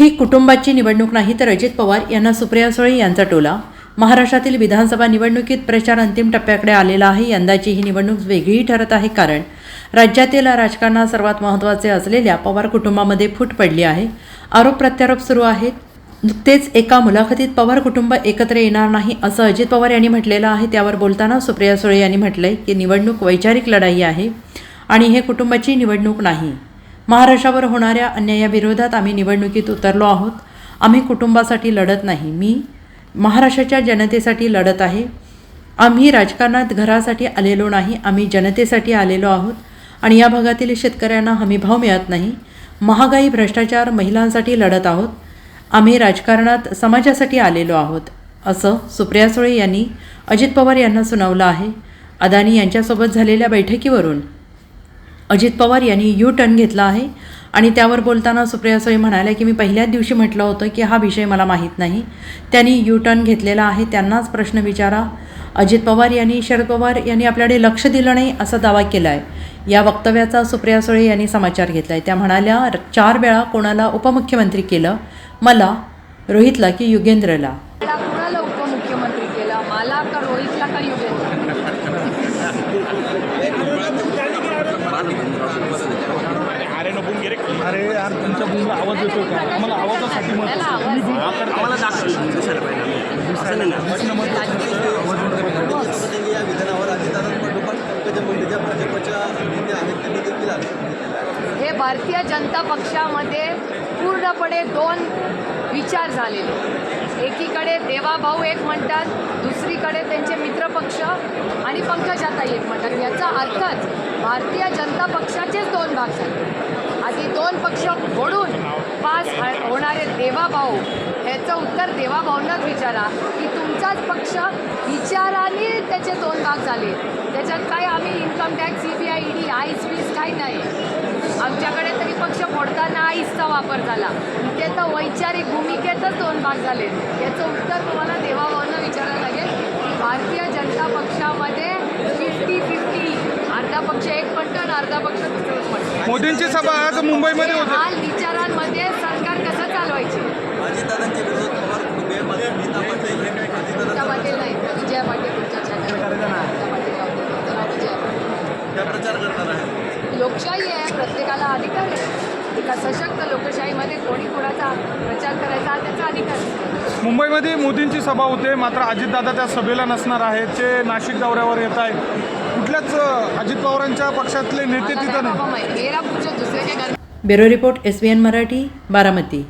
ही कुटुंबाची निवडणूक नाही तर अजित पवार यांना सुप्रिया सुळे यांचा टोला. महाराष्ट्रातील विधानसभा निवडणुकीत प्रचार अंतिम टप्प्याकडे आलेला आहे. यंदाची ही निवडणूक वेगळी ठरत आहे कारण राज्यातील राजकारणात सर्वात महत्त्वाचे असलेल्या पवार कुटुंबामध्ये फूट पडली आहे. आरोप प्रत्यारोप सुरू आहेत. नुकतेच एका मुलाखतीत पवार कुटुंब एकत्र येणार नाही असं अजित पवार यांनी म्हटलेलं आहे. त्यावर बोलताना सुप्रिया सुळे यांनी म्हटलंय की निवडणूक वैचारिक लढाई आहे आणि हे कुटुंबाची निवडणूक नाही. महाराष्ट्रावर होणाऱ्या अन्यायाविरोधात आम्ही निवडणुकीत उतरलो आहोत. आम्ही कुटुंबासाठी लढत नाही. मी महाराष्ट्राच्या जनतेसाठी लढत आहे. आम्ही राजकारणात घरासाठी आलेलो नाही. आम्ही जनतेसाठी आलेलो आहोत. आणि या भागातील शेतकऱ्यांना हमीभाव मिळत नाही. महागाई भ्रष्टाचार महिलांसाठी लढत आहोत. आम्ही राजकारणात समाजासाठी आलेलो आहोत असं सुप्रिया सुळे यांनी अजित पवार यांना सुनावलं आहे. अदानी यांच्यासोबत झालेल्या बैठकीवरून अजित पवार यांनी यू टर्न घेतला आहे. आणि त्यावर बोलताना सुप्रिया सुळे म्हणाल्या की मी पहिल्याच दिवशी म्हटलं होतं की हा विषय मला माहीत नाही. त्यांनी यू टर्न घेतलेला आहे. त्यांनाच प्रश्न विचारा. अजित पवार यांनी शरद पवार यांनी आपल्याकडे लक्ष दिलं नाही असा दावा केला आहे या वक्तव्याचा सुप्रिया सुळे यांनी समाचार घेतला आहे त्या म्हणाल्या चार वेळा कोणाला उपमुख्यमंत्री केलं? मला रोहितला की युगेंद्रला मला कुणाला उपमुख्यमंत्री केला मला का रोहितला का युगेंद्र अरे यार तुमचा मुलगा आवाज येतो का? आम्हाला आवाजासाठी आम्हाला या विधानावर भाजपच्या आहेत त्यांनी देखील हे भारतीय जनता पक्षामध्ये पूर्णपणे दोन विचार झालेले. एकीकडे देवाभाऊ एक म्हणतात दुसरीकडे त्यांचे मित्रपक्ष आणि पंकजाताई एक म्हणतात. याचा अर्थच भारतीय जनता पक्षाचेच दोन भाग झाले. आधी दोन पक्ष फोडून पास होणारे देवाभाऊ ह्याचं उत्तर देवाभाऊंनाच विचारा की तुमचाच पक्ष विचाराने त्याचे दोन भाग झाले. त्याच्यात काय आम्ही income tax C B I ED ice वीस काही नाही. आमच्याकडे तरी पक्ष फोडताना आईसचा वापर झाला. त्याचा तर वैचारिक भूमिकेतच दोन भाग झाले. याचं उत्तर तुम्हाला देवाभाऊंना विचारावं लागेल की भारतीय जनता पक्षामध्ये फिफ्टी फिफ्टी अर्धा पक्ष एक म्हणतो आणि अर्धा पक्ष दुसरंच मोदींची सभा आज मुंबईमध्ये होते. हाल विचारांमध्ये सरकार कसं चालवायचे? पवार पाटील नाही विजया पाटील तुमच्या चॅनल. त्या प्रचार करणार आहेत लोकशाही आहे प्रत्येकाला अधिकार आहे. एका सशक्त लोकशाहीमध्ये कोणी कोणाचा प्रचार करायचा हा त्याचा अधिकार आहे. मुंबईमध्ये मोदींची सभा होते मात्र अजितदादा त्या सभेला नसणार आहेत. ते नाशिक दौऱ्यावर येत आहेत. कुठल्याच अजित पवारांच्या पक्षातले नेते तिथं नाही. Bureau report N Marathi Baramati.